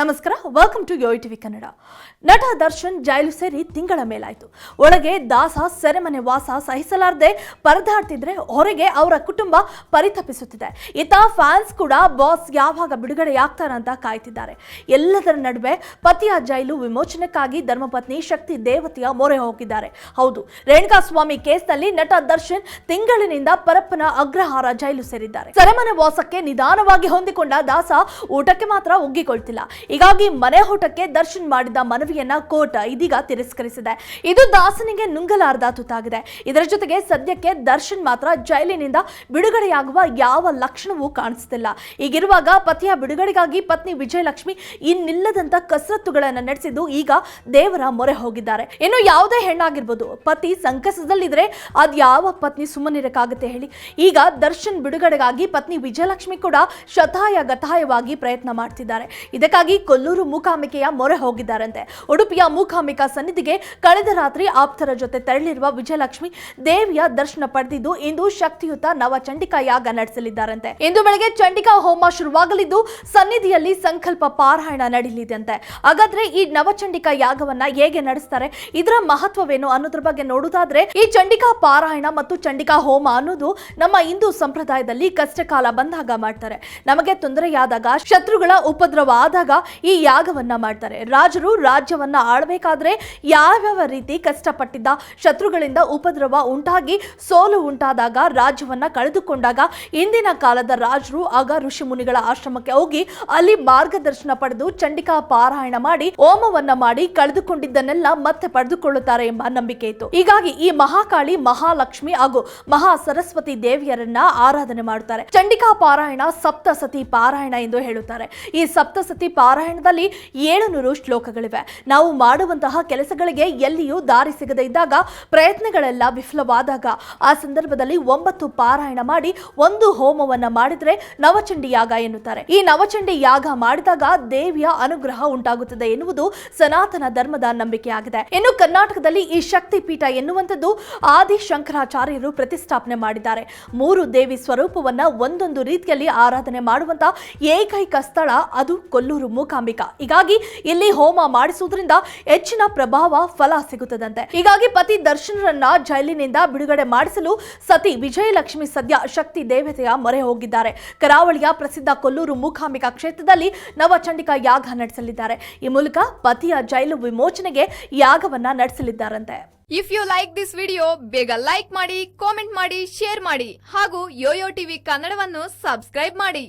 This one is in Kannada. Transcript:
ನಮಸ್ಕಾರ welcome to yo TV Kannada ನಟ ದರ್ಶನ್ ಜೈಲು ಸೇರಿ ತಿಂಗಳ ಮೇಲಾಯಿತು. ಒಳಗೆ ದಾಸ, ಸೆರೆಮನೆ ವಾಸ ಸಹಿಸಲಾರದೆ ಪರದಾಡ್ತಿದ್ರೆ ಹೊರಗೆ ಅವರ ಕುಟುಂಬ ಪರಿತಪಿಸುತ್ತಿದೆ. ಇತ ಫ್ಯಾನ್ಸ್ ಕೂಡ ಬಾಸ್ ಯಾವಾಗ ಬಿಡುಗಡೆ ಬಿಡುಗಡೆಯಾಗ್ತಾರಂತ ಕಾಯ್ತಿದ್ದಾರೆ. ಎಲ್ಲದರ ನಡುವೆ ಪತಿಯ ಜೈಲು ವಿಮೋಚನೆಕ್ಕಾಗಿ ಧರ್ಮಪತ್ನಿ ಶಕ್ತಿ ದೇವತೆಯ ಮೊರೆ ಹೋಗಿದ್ದಾರೆ. ಹೌದು, ರೇಣುಕಾಸ್ವಾಮಿ ಕೇಸ್ನಲ್ಲಿ ನಟ ದರ್ಶನ್ ತಿಂಗಳಿನಿಂದ ಪರಪ್ಪನ ಅಗ್ರಹಾರ ಜೈಲು ಸೇರಿದ್ದಾರೆ. ಸೆರೆಮನೆ ವಾಸಕ್ಕೆ ನಿಧಾನವಾಗಿ ಹೊಂದಿಕೊಂಡ ದಾಸ ಊಟಕ್ಕೆ ಮಾತ್ರ ಒಗ್ಗಿಕೊಳ್ತಿಲ್ಲ ಹೀಗಾಗಿ ಮನೆ ಹೋಟಕ್ಕೆ ದರ್ಶನ್ ಮಾಡಿದ ಮನವಿಯನ್ನ ಕೋರ್ಟ್ ಇದೀಗ ತಿರಸ್ಕರಿಸಿದೆ. ಇದು ದಾಸನಿಗೆ ನುಂಗಲಾರದ ತುತ್ತಾಗಿದೆ. ಇದರ ಜೊತೆಗೆ ಸದ್ಯಕ್ಕೆ ದರ್ಶನ್ ಮಾತ್ರ ಜೈಲಿನಿಂದ ಬಿಡುಗಡೆಯಾಗುವ ಯಾವ ಲಕ್ಷಣವೂ ಕಾಣಿಸ್ತಿಲ್ಲ. ಈಗಿರುವಾಗ ಪತಿಯ ಬಿಡುಗಡೆಗಾಗಿ ಪತ್ನಿ ವಿಜಯಲಕ್ಷ್ಮಿ ಇನ್ನಿಲ್ಲದಂತ ಕಸರತ್ತುಗಳನ್ನು ನಡೆಸಿದ್ದು ಈಗ ದೇವರ ಮೊರೆ ಹೋಗಿದ್ದಾರೆ. ಇನ್ನು ಯಾವುದೇ ಹೆಣ್ಣಾಗಿರ್ಬೋದು, ಪತಿ ಸಂಕಷ್ಟದಲ್ಲಿದ್ರೆ ಅದ್ ಯಾವ ಪತ್ನಿ ಸುಮ್ಮನಿರಕ್ಕಾಗುತ್ತೆ ಹೇಳಿ. ಈಗ ದರ್ಶನ್ ಬಿಡುಗಡೆಗಾಗಿ ಪತ್ನಿ ವಿಜಯಲಕ್ಷ್ಮಿ ಕೂಡ ಶತಾಯ ಗತಾಯವಾಗಿ ಪ್ರಯತ್ನ ಮಾಡ್ತಿದ್ದಾರೆ. ಇದಕ್ಕಾಗಿ ಕೊಲ್ಲೂರು ಮೂಕಾಂಬಿಕೆಯ ಮೊರೆ ಹೋಗಿದ್ದಾರಂತೆ. ಉಡುಪಿಯ ಮೂಕಾಂಬಿಕಾ ಸನ್ನಿಧಿಗೆ ಕಳೆದ ರಾತ್ರಿ ಆಪ್ತರ ಜೊತೆ ತೆರಳಿರುವ ವಿಜಯಲಕ್ಷ್ಮಿ ದೇವಿಯ ದರ್ಶನ ಪಡೆದಿದ್ದು, ಇಂದು ಶಕ್ತಿಯುತ ನವ ಚಂಡಿಕಾ ಯಾಗ ನಡೆಸಲಿದ್ದಾರಂತೆ. ಇಂದು ಬೆಳಗ್ಗೆ ಚಂಡಿಕಾ ಹೋಮ ಶುರುವಾಗಲಿದ್ದು, ಸನ್ನಿಧಿಯಲ್ಲಿ ಸಂಕಲ್ಪ ಪಾರಾಯಣ ನಡೆಯಲಿದೆಯಂತೆ ಹಾಗಾದ್ರೆ ಈ ನವಚಂಡಿಕಾ ಯಾಗವನ್ನ ಹೇಗೆ ನಡೆಸ್ತಾರೆ? ಇದರ ಮಹತ್ವವೇನು ಅನ್ನೋದ್ರ ಬಗ್ಗೆ ನೋಡುವುದಾದ್ರೆ ಈ ಚಂಡಿಕಾ ಪಾರಾಯಣ ಮತ್ತು ಚಂಡಿಕಾ ಹೋಮ ಅನ್ನೋದು ನಮ್ಮ ಹಿಂದೂ ಸಂಪ್ರದಾಯದಲ್ಲಿ ಕಷ್ಟಕಾಲ ಬಂದಾಗ ಮಾಡ್ತಾರೆ. ನಮಗೆ ತೊಂದರೆಯಾದಾಗ, ಶತ್ರುಗಳ ಉಪದ್ರವ ಆದಾಗ ಈ ಯಾಗವನ್ನ ಮಾಡ್ತಾರೆ. ರಾಜರು ರಾಜ್ಯವನ್ನ ಆಳ್ಬೇಕಾದ್ರೆ ಯಾವ್ಯಾವ ರೀತಿ ಕಷ್ಟಪಟ್ಟಿದ್ದ ಶತ್ರುಗಳಿಂದ ಉಪದ್ರವ ಉಂಟಾಗಿ ಸೋಲು ಉಂಟಾದಾಗ ರಾಜ್ಯವನ್ನ ಕಳೆದುಕೊಂಡಾಗ ಇಂದಿನ ಕಾಲದ ರಾಜರು ಆಗ ಋಷಿ ಮುನಿಗಳ ಆಶ್ರಮಕ್ಕೆ ಹೋಗಿ ಅಲ್ಲಿ ಮಾರ್ಗದರ್ಶನ ಪಡೆದು ಚಂಡಿಕಾ ಪಾರಾಯಣ ಮಾಡಿ ಹೋಮವನ್ನ ಮಾಡಿ ಕಳೆದುಕೊಂಡಿದ್ದನ್ನೆಲ್ಲ ಮತ್ತೆ ಪಡೆದುಕೊಳ್ಳುತ್ತಾರೆ ಎಂಬ ನಂಬಿಕೆ ಇತ್ತು. ಹೀಗಾಗಿ ಈ ಮಹಾಕಾಳಿ, ಮಹಾಲಕ್ಷ್ಮಿ ಹಾಗೂ ಮಹಾ ಸರಸ್ವತಿ ದೇವಿಯರನ್ನ ಆರಾಧನೆ ಮಾಡುತ್ತಾರೆ. ಚಂಡಿಕಾ ಪಾರಾಯಣ ಸಪ್ತಸತಿ ಪಾರಾಯಣ ಎಂದು ಹೇಳುತ್ತಾರೆ. ಈ ಸಪ್ತಸತಿ ಪಾರಾಯಣದಲ್ಲಿ ಏಳುನೂರು ಶ್ಲೋಕಗಳಿವೆ. ನಾವು ಮಾಡುವಂತಹ ಕೆಲಸಗಳಿಗೆ ಎಲ್ಲಿಯೂ ದಾರಿ ಸಿಗದೇ ಇದ್ದಾಗ, ಪ್ರಯತ್ನಗಳೆಲ್ಲ ವಿಫಲವಾದಾಗ, ಆ ಸಂದರ್ಭದಲ್ಲಿ ಒಂಬತ್ತು ಪಾರಾಯಣ ಮಾಡಿ ಒಂದು ಹೋಮವನ್ನ ಮಾಡಿದರೆ ನವಚಂಡಿ ಯಾಗ ಎನ್ನುತ್ತಾರೆ. ಈ ನವಚಂಡಿ ಯಾಗ ಮಾಡಿದಾಗ ದೇವಿಯ ಅನುಗ್ರಹ ಉಂಟಾಗುತ್ತದೆ ಎನ್ನುವುದು ಸನಾತನ ಧರ್ಮದ ನಂಬಿಕೆಯಾಗಿದೆ. ಇನ್ನು ಕರ್ನಾಟಕದಲ್ಲಿ ಈ ಶಕ್ತಿ ಪೀಠ ಎನ್ನುವಂಥದ್ದು ಆದಿ ಶಂಕರಾಚಾರ್ಯರು ಪ್ರತಿಷ್ಠಾಪನೆ ಮಾಡಿದ್ದಾರೆ. ಮೂರು ದೇವಿ ಸ್ವರೂಪವನ್ನ ಒಂದೊಂದು ರೀತಿಯಲ್ಲಿ ಆರಾಧನೆ ಮಾಡುವಂತ ಏಕೈಕ ಸ್ಥಳ ಅದು ಕೊಲ್ಲೂರು ಮೂಕಾಂಬಿಕಾ. ಹೀಗಾಗಿ ಇಲ್ಲಿ ಹೋಮ ಮಾಡಿಸುವುದರಿಂದ ಹೆಚ್ಚಿನ ಪ್ರಭಾವ ಫಲ ಸಿಗುತ್ತದಂತೆ. ಹೀಗಾಗಿ ಪತಿ ದರ್ಶನರನ್ನ ಜೈಲಿನಿಂದ ಬಿಡುಗಡೆ ಮಾಡಿಸಲು ಸತಿ ವಿಜಯಲಕ್ಷ್ಮಿ ಸದ್ಯ ಶಕ್ತಿ ದೇವತೆಯ ಮೊರೆ ಹೋಗಿದ್ದಾರೆ. ಕರಾವಳಿಯ ಪ್ರಸಿದ್ಧ ಕೊಲ್ಲೂರು ಮೂಕಾಂಬಿಕಾ ಕ್ಷೇತ್ರದಲ್ಲಿ ನವಚಂಡಿಕಾ ಯಾಗ ನಡೆಸಲಿದ್ದಾರೆ. ಈ ಮೂಲಕ ಪತಿಯ ಜೈಲು ವಿಮೋಚನೆಗೆ ಯಾಗವನ್ನ ನಡೆಸಲಿದ್ದಾರಂತೆ. If you like this video ಬೇಗ ಲೈಕ್ ಮಾಡಿ ಕಾಮೆಂಟ್ ಮಾಡಿ ಶೇರ್ ಮಾಡಿ ಹಾಗೂ ಯೋಯೋ ಟಿವಿ ಕನ್ನಡವನ್ನು ಸಬ್ಸ್ಕ್ರೈಬ್ ಮಾಡಿ.